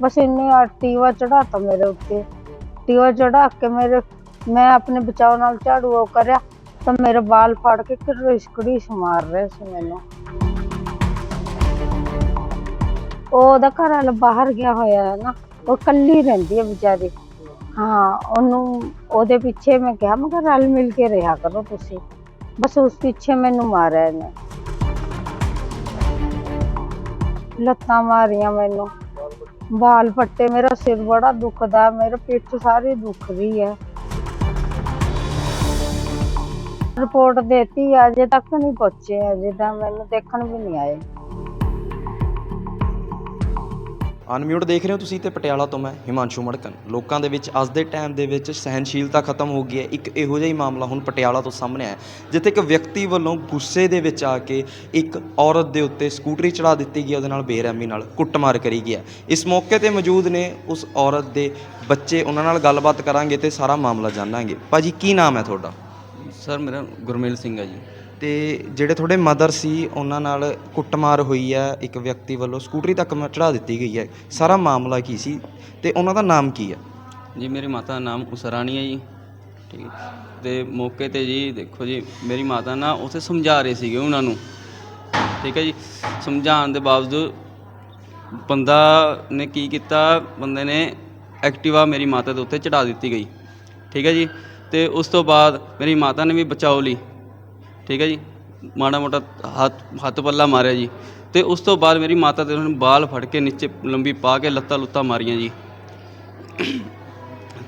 ਬਸ ਇੰਨੇ ਆ, ਟੀਵਾ ਚੜਾਤਾ ਮੇਰੇ ਉੱਤੇ। ਟੀਵਾ ਚੜਾ ਕੇ ਮੇਰੇ, ਮੈਂ ਆਪਣੇ ਬਚਾਓ ਨਾਲ ਝਾੜੂ ਉਹ ਕਰਿਆ, ਤਾਂ ਮੇਰੇ ਵਾਲ ਫੜ ਕੇ ਘੜੀਸ ਘੜੀਸ ਮਾਰ ਰਹੇ ਸੀ ਮੈਨੂੰ। ਉਹ ਉਹਦਾ ਘਰ ਵਾਲਾ ਬਾਹਰ ਗਿਆ ਹੋਇਆ ਹੈ ਨਾ, ਉਹ ਕੱਲੀ ਰਹਿੰਦੀ ਹੈ ਵਿਚਾਰੀ। ਹਾਂ, ਉਹਨੂੰ, ਉਹਦੇ ਪਿੱਛੇ ਮੈਂ ਕਿਹਾ ਮੈਂ ਕਿਹਾ, ਰਲ ਮਿਲ ਕੇ ਰਿਹਾ ਕਰੋ ਤੁਸੀਂ। ਬਸ ਉਸ ਪਿੱਛੇ ਮੈਨੂੰ ਮਾਰਿਆ ਇਹਨੇ। ਲੱਤਾਂ ਮਾਰੀਆਂ ਮੈਨੂੰ। ਬਾਲ ਫੱਟੇ, ਮੇਰਾ ਸਿਰ ਬੜਾ ਦੁਖਦਾ, ਮੇਰੇ ਪਿੱਠ ਸਾਰੀ ਦੁਖਦੀ ਰਹੀ ਹੈ। ਰਿਪੋਰਟ ਦੇਤੀ, ਅਜੇ ਤੱਕ ਨਹੀਂ ਪਹੁੰਚੇ, ਅਜੇ ਤਾਂ ਮੈਨੂੰ ਦੇਖਣ ਵੀ ਨਹੀਂ ਆਏ। ਅਨਮਿਊਟ ਦੇਖ ਰਹੇ ਹੋ ਤੁਸੀਂ ਤੇ ਪਟਿਆਲਾ ਤੋਂ ਮੈਂ ਹਿਮਾਂਸ਼ੂ ਮੜਕਨ। ਲੋਕਾਂ ਦੇ ਵਿੱਚ ਅੱਜ ਦੇ ਟਾਈਮ ਦੇ ਵਿੱਚ ਸਹਿਨਸ਼ੀਲਤਾ ਖਤਮ ਹੋ ਗਈ ਹੈ। ਇੱਕ ਇਹੋ ਜਿਹਾ ਹੀ ਮਾਮਲਾ ਹੁਣ ਪਟਿਆਲਾ ਤੋਂ ਸਾਹਮਣੇ ਆਇਆ ਜਿੱਥੇ ਇੱਕ ਵਿਅਕਤੀ ਵੱਲੋਂ ਗੁੱਸੇ ਦੇ ਵਿੱਚ ਆ ਕੇ ਇੱਕ ਔਰਤ ਦੇ ਉੱਤੇ ਸਕੂਟਰੀ ਚੜਾ ਦਿੱਤੀ ਗਈ ਉਹਦੇ ਨਾਲ ਬੇਰਹਿਮੀ ਨਾਲ ਕੁੱਟਮਾਰ ਕਰੀ ਗਿਆ ਇਸ ਮੌਕੇ ਤੇ ਮੌਜੂਦ ਨੇ ਉਸ ਔਰਤ ਦੇ ਬੱਚੇ, ਉਹਨਾਂ ਨਾਲ ਗੱਲਬਾਤ ਕਰਾਂਗੇ ਤੇ ਸਾਰਾ ਮਾਮਲਾ ਜਾਣਾਂਗੇ। ਭਾਜੀ, ਕੀ ਨਾਮ ਹੈ ਤੁਹਾਡਾ? ਸਰ, ਮੇਰਾ ਗੁਰਮੇਲ ਸਿੰਘ ਹੈ ਜੀ। ਅਤੇ ਜਿਹੜੇ ਤੁਹਾਡੇ ਮਦਰ ਸੀ, ਉਹਨਾਂ ਨਾਲ ਕੁੱਟਮਾਰ ਹੋਈ ਹੈ, ਇੱਕ ਵਿਅਕਤੀ ਵੱਲੋਂ ਸਕੂਟਰੀ ਤੱਕ ਚੜ੍ਹਾ ਦਿੱਤੀ ਗਈ ਹੈ। ਸਾਰਾ ਮਾਮਲਾ ਕੀ ਸੀ ਅਤੇ ਉਹਨਾਂ ਦਾ ਨਾਮ ਕੀ ਹੈ? ਜੀ, ਮੇਰੀ ਮਾਤਾ ਦਾ ਨਾਮ ਉਸਰਾਣੀ ਹੈ ਜੀ। ਠੀਕ ਹੈ। ਤੇ ਮੌਕੇ ਤੇ ਜੀ, ਦੇਖੋ ਜੀ, ਮੇਰੀ ਮਾਤਾ ਨਾ ਉਥੇ ਸਮਝਾ ਰਹੇ ਸੀਗੇ ਉਹਨਾਂ ਨੂੰ। ਠੀਕ ਹੈ ਜੀ, ਸਮਝਾਉਣ ਦੇ ਬਾਵਜੂਦ ਬੰਦਾ ਨੇ ਕੀ ਕੀਤਾ, ਬੰਦੇ ਨੇ ਐਕਟਿਵਾ ਮੇਰੀ ਮਾਤਾ ਦੇ ਉੱਤੇ ਚੜਾ ਦਿੱਤੀ ਗਈ। ਠੀਕ ਹੈ ਜੀ, ਤੇ ਉਸ ਤੋਂ ਬਾਅਦ ਮੇਰੀ ਮਾਤਾ ਨੇ ਵੀ ਬਚਾਓ ਲਈ ਠੀਕ ਹੈ ਜੀ। ਮਾੜਾ ਮੋਟਾ ਹੱਥ ਹੱਥ ਪੱਲਾ ਮਾਰਿਆ ਜੀ। ਤੇ ਉਸ ਤੋਂ ਬਾਅਦ ਮੇਰੀ ਮਾਤਾ ਦੇ ਉਹਨਾਂ ਨੇ ਬਾਲ ਫੜ ਕੇ ਨੀਚੇ ਲੰਬੀ ਪਾ ਕੇ ਲੱਤਾਂ ਲੁੱਤਾਂ ਮਾਰੀਆਂ ਜੀ।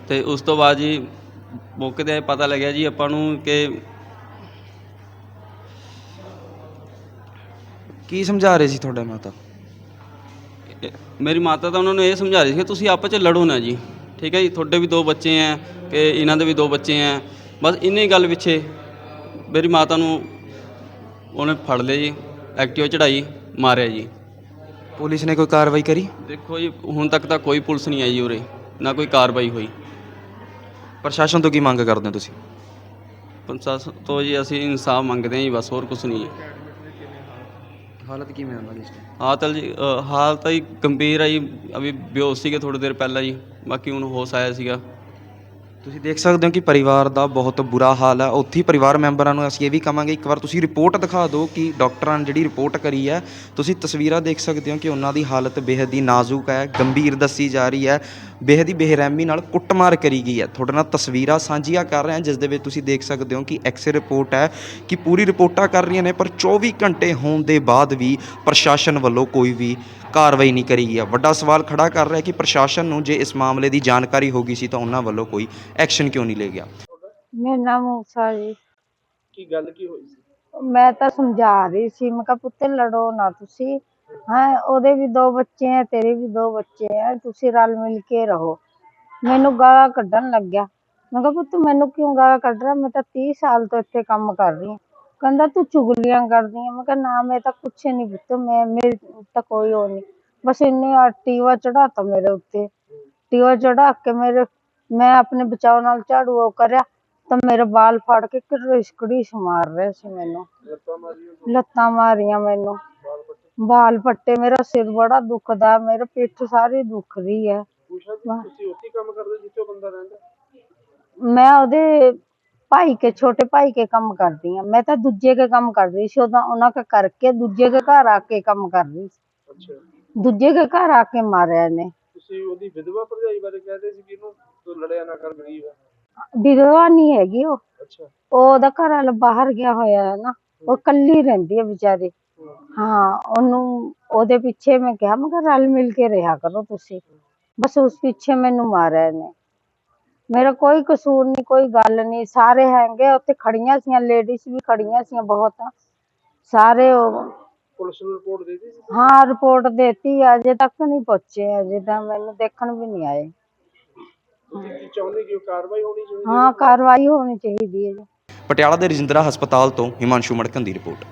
ਤੇ ਉਸ ਤੋਂ ਬਾਅਦ ਜੀ ਮੌਕੇ ਤੇ ਪਤਾ ਲੱਗਿਆ ਜੀ ਆਪਾਂ ਨੂੰ ਕਿ ਕੀ ਸਮਝਾ ਰਹੇ ਸੀ ਤੁਹਾਡੇ ਮਾਤਾ? ਮੇਰੀ ਮਾਤਾ ਤਾਂ ਉਹਨਾਂ ਨੂੰ ਇਹ ਸਮਝਾ ਰਹੀ ਸੀ ਕਿ ਤੁਸੀਂ ਆਪਸ ਚ ਲੜੋ ਨਾ ਜੀ। ਠੀਕ ਹੈ ਜੀ ਤੁਹਾਡੇ ਵੀ ਦੋ ਬੱਚੇ ਆ ਕਿ ਇਹਨਾਂ ਦੇ ਵੀ ਦੋ ਬੱਚੇ ਆ ਬਸ ਇੰਨੀ ਗੱਲ ਪਿੱਛੇ ਮੇਰੀ ਮਾਤਾ ਨੂੰ ਉਹਨੇ ਫੜ ਲਿਆ ਜੀ ਐਕਟਿਵਾ ਚੜਾਈ ਮਾਰਿਆ ਜੀ। ਪੁਲਿਸ ਨੇ ਕੋਈ ਕਾਰਵਾਈ ਕਰੀ? ਦੇਖੋ ਜੀ ਹੁਣ ਤੱਕ ਤਾਂ ਕੋਈ ਪੁਲਿਸ ਨਹੀਂ ਆਈ ਜੀ ਉਰੇ ਨਾ ਕੋਈ ਕਾਰਵਾਈ ਹੋਈ। ਪ੍ਰਸ਼ਾਸਨ ਤੋਂ ਕੀ ਮੰਗ ਕਰਦੇ ਹੋ ਤੁਸੀਂ? ਪ੍ਰਸ਼ਾਸਨ ਤੋਂ ਜੀ ਅਸੀਂ ਇਨਸਾਫ ਮੰਗਦੇ ਹਾਂ ਜੀ ਬਸ ਹੋਰ ਕੁਝ ਨਹੀਂ ਹੈ ਹਾਲਤ ਕਿਵੇਂ ਉਹਨਾਂ ਦੀ ਹਾਲਤ ਜੀ ਹਾਲਤ ਤਾਂ ਜੀ ਗੰਭੀਰ ਹੈ ਜੀ ਅਭੀ ਬੇਹੋਸ਼ ਸੀਗੇ ਥੋੜੀ ਦੇਰ ਪਹਿਲਾਂ ਜੀ ਬਾਕੀ ਹੁਣ ਹੋਸ਼ ਆਇਆ ਸੀਗਾ। ਤੁਸੀਂ ਦੇਖ ਸਕਦੇ ਹੋ ਕਿ ਪਰਿਵਾਰ ਦਾ ਬਹੁਤ ਬੁਰਾ ਹਾਲ ਹੈ ਉੱਥੇ ਹੀ ਪਰਿਵਾਰ ਮੈਂਬਰਾਂ ਨੂੰ ਅਸੀਂ ਇਹ ਵੀ ਕਵਾਂਗੇ ਇੱਕ ਵਾਰ ਤੁਸੀਂ ਰਿਪੋਰਟ ਦਿਖਾ ਦਿਓ ਕਿ ਡਾਕਟਰਾਂ ਨੇ ਜਿਹੜੀ ਰਿਪੋਰਟ ਕਰੀ ਹੈ। ਤੁਸੀਂ ਤਸਵੀਰਾਂ ਦੇਖ ਸਕਦੇ ਹੋ ਕਿ ਉਹਨਾਂ ਦੀ ਹਾਲਤ ਬੇਹੱਦ ਹੀ ਨਾਜ਼ੁਕ ਹੈ, ਗੰਭੀਰ ਦੱਸੀ ਜਾ ਰਹੀ ਹੈ। ਬੇਹੱਦ ਹੀ ਬੇਰਹਿਮੀ ਨਾਲ ਕੁੱਟਮਾਰ ਕਰੀ ਗਈ ਹੈ। ਤੁਹਾਡੇ ਨਾਲ ਤਸਵੀਰਾਂ ਸਾਂਝੀਆਂ ਕਰ ਰਹੇ ਹਾਂ ਜਿਸ ਦੇ ਵਿੱਚ ਤੁਸੀਂ ਦੇਖ ਸਕਦੇ ਹੋ ਕਿ ਐਕਸ ਰਿਪੋਰਟ ਹੈ ਕਿ ਪੂਰੀ ਰਿਪੋਰਟਾਂ ਕਰ ਰਹੀਆਂ ਨੇ ਪਰ 24 ਘੰਟੇ ਹੋਣ ਦੇ ਬਾਅਦ ਵੀ ਪ੍ਰਸ਼ਾਸਨ ਵੱਲੋਂ ਕੋਈ ਵੀ ਕਾਰਵਾਈ ਨਹੀਂ ਕਰੀ ਗਈ ਹੈ। ਵੱਡਾ ਸਵਾਲ ਖੜਾ ਕਰ ਰਿਹਾ ਕਿ ਪ੍ਰਸ਼ਾਸਨ ਨੂੰ ਜੇ ਇਸ ਮਾਮਲੇ ਦੀ ਜਾਣਕਾਰੀ ਹੋ ਗਈ ਸੀ ਤਾਂ ਉਹਨਾਂ ਵੱਲੋਂ ਕੋਈ ਐਕਸ਼ਨ ਕਿਉਂ ਨਹੀਂ ਲਿਆ ਗਿਆ? ਮੇਰਾ ਨਾਮ ਮੂਸਾ ਜੀ। ਕੀ ਗੱਲ ਕੀ ਹੋਈ ਸੀ? ਮੈਂ ਤਾਂ ਸਮਝਾ ਰਹੀ ਸੀ ਮੈਂ ਕਿਹਾ ਪੁੱਤ ਲੜੋ ਨਾ ਤੁਸੀਂ। ਹਾਂ, ਉਹਦੇ ਵੀ ਦੋ ਬੱਚੇ ਹੈ ਤੇਰੇ ਵੀ ਦੋ ਬੱਚੇ ਹੈ ਤੁਸੀਂ ਰਲ ਮਿਲ ਕੇ ਰਹੋ। ਮੈਨੂੰ ਗਾਲਾਂ ਕੱਢਣ ਲੱਗਿਆ ਮੈਂ ਕਿਹਾ, ਪੁੱਤ, ਮੈਨੂੰ ਕਿਉਂ ਗਾਲਾਂ ਕੱਢ ਰਿਹਾ? ਮੈਂ ਤਾਂ 30 ਸਾਲ ਤੋਂ ਇੱਥੇ ਕੰਮ ਕਰ ਰਹੀ ਹਾਂ। ਕਹਿੰਦਾ, ਤੂੰ ਚੁਗਲੀਆਂ ਕਰਦੀ ਹੈ ਮੈਂ ਕਿਹਾ, ਨਾ, ਮੈਂ ਤਾਂ ਕੁਛ ਨਹੀਂ ਪੁੱਤ, ਮੈਂ, ਮੇਰੇ ਤਾਂ ਕੋਈ ਉਹ ਨਹੀਂ ਬਸ ਇੰਨੇ ਆ, ਟੀਵਾ ਚੜਾਤਾ ਮੇਰੇ ਉੱਤੇ। ਟੀਵਾ ਚੜਾ ਕੇ ਮੇਰੇ, ਮੈਂ ਆਪਣੇ ਬਚਾਓ ਨਾਲ ਝਾੜੂ ਉਹ ਕਰਿਆ, ਤਾਂ ਮੇਰੇ ਵਾਲ ਫੜ ਕੇ ਘੜੀਸ ਘੜੀਸ ਮਾਰ ਰਿਹਾ ਸੀ ਮੈਨੂੰ। ਲੱਤਾਂ ਮਾਰੀਆਂ ਮੈਨੂੰ। ਬਾਲ ਫੱਟੇ ਮੇਰਾ ਸਿਰ ਬੜਾ ਦੁਖਦਾ ਮੇਰਾ ਪਿੱਠ ਸਾਰੀ ਦੁਖ ਰਹੀ ਹੈ। ਪੂਛਾ ਜੀ ਤੁਸੀਂ ਉੱਥੇ ਹੀ ਕੰਮ ਕਰਦੇ ਜਿੱਥੇ ਉਹ ਬੰਦਾ ਰਹਿੰਦਾ? ਮੈਂ ਉਹਦੇ ਭਾਈ ਕੇ ਛੋਟੇ ਭਾਈ ਕੇ ਕੰਮ ਕਰਦੀ ਹਾਂ। ਮੈਂ ਤਾਂ ਦੂਜੇ ਕੇ ਕੰਮ ਕਰ ਰਹੀ ਸੀ ਉਹਦਾ ਉਹਨਾਂ ਕੇ ਕਰਕੇ ਦੂਜੇ ਕੇ ਘਰ ਆ ਕੇ ਕੰਮ ਕਰ ਰਹੀ ਸੀ। ਅੱਛਾ। ਦੂਜੇ ਕੇ ਘਰ ਆ ਕੇ ਮਾਰਿਆ ਇਹਨੇ। ਤੁਸੀਂ ਉਹਦੀ ਵਿਧਵਾ ਭਰਜਾਈ ਬਾਰੇ ਕਹਿੰਦੇ ਸੀ ਕਿ ਇਹਨੂੰ ਤੂੰ ਲੜਿਆ ਨਾ ਕਰ ਗਰੀਬ ਹੈ ਵਿਧਵਾ ਨਹੀਂ ਹੈਗੀ ਉਹ। ਅੱਛਾ। ਉਹ ਉਹਦਾ ਘਰ ਵਾਲਾ ਬਾਹਰ ਗਿਆ ਹੋਇਆ ਹੈ ਨਾ। ਉਹ ਕੱਲੀ ਰਹਿੰਦੀ ਹੈ ਵਿਚਾਰੀ। ਹਾਂ ਉਹਨੂੰ ਉਹਦੇ ਪਿੱਛੇ ਮੈਂ ਕਿਹਾ ਮੈਂ ਕਿਹਾ ਰਲ ਮਿਲ ਕੇ ਰਿਹਾ ਕਰੋ ਤੁਸੀਂ। ਬਸ ਉਸ ਪਿੱਛੇ ਮੈਨੂੰ ਮਾਰਿਆ ਇਹਨੇ। ਮੇਰਾ ਕੋਈ ਕਸੂਰ ਨਹੀਂ ਕੋਈ ਗੱਲ ਨਹੀਂ। ਸਾਰੇ ਹੈਗੇ ਉੱਥੇ ਖੜੀਆਂ ਸੀਆਂ ਲੇਡੀਜ਼ ਵੀ ਖੜੀਆਂ ਸੀਆਂ ਬਹੁਤ। ਸਾਰੇ ਉਹ ਪੁਲਿਸ ਨੂੰ ਰਿਪੋਰਟ ਦੇ ਦਿੱਤੀ ਸੀ? ਹਾਂ ਰਿਪੋਰਟ ਦੇਤੀ ਹੈ, ਅਜੇ ਤੱਕ ਨਹੀਂ ਪਹੁੰਚੇ ਅਜੇ ਤਾਂ ਮੈਨੂੰ ਦੇਖਣ ਵੀ ਨਹੀਂ ਆਏ। ਤੁਸੀਂ ਕੀ ਚਾਹੁੰਦੇ ਕਿ ਉਹ ਕਾਰਵਾਈ ਹੋਣੀ ਚਾਹੀਦੀ ਹਾਂ ਕਾਰਵਾਈ ਹੋਣੀ ਚਾਹੀਦੀ ਹੈ ਜੀ। ਪਟਿਆਲਾ ਦੇ ਰਜਿੰਦਰਾ ਹਸਪਤਾਲ ਤੋਂ ਹਿਮਾਂਸ਼ੂ ਮੜਕਨ ਦੀ ਰਿਪੋਰਟ।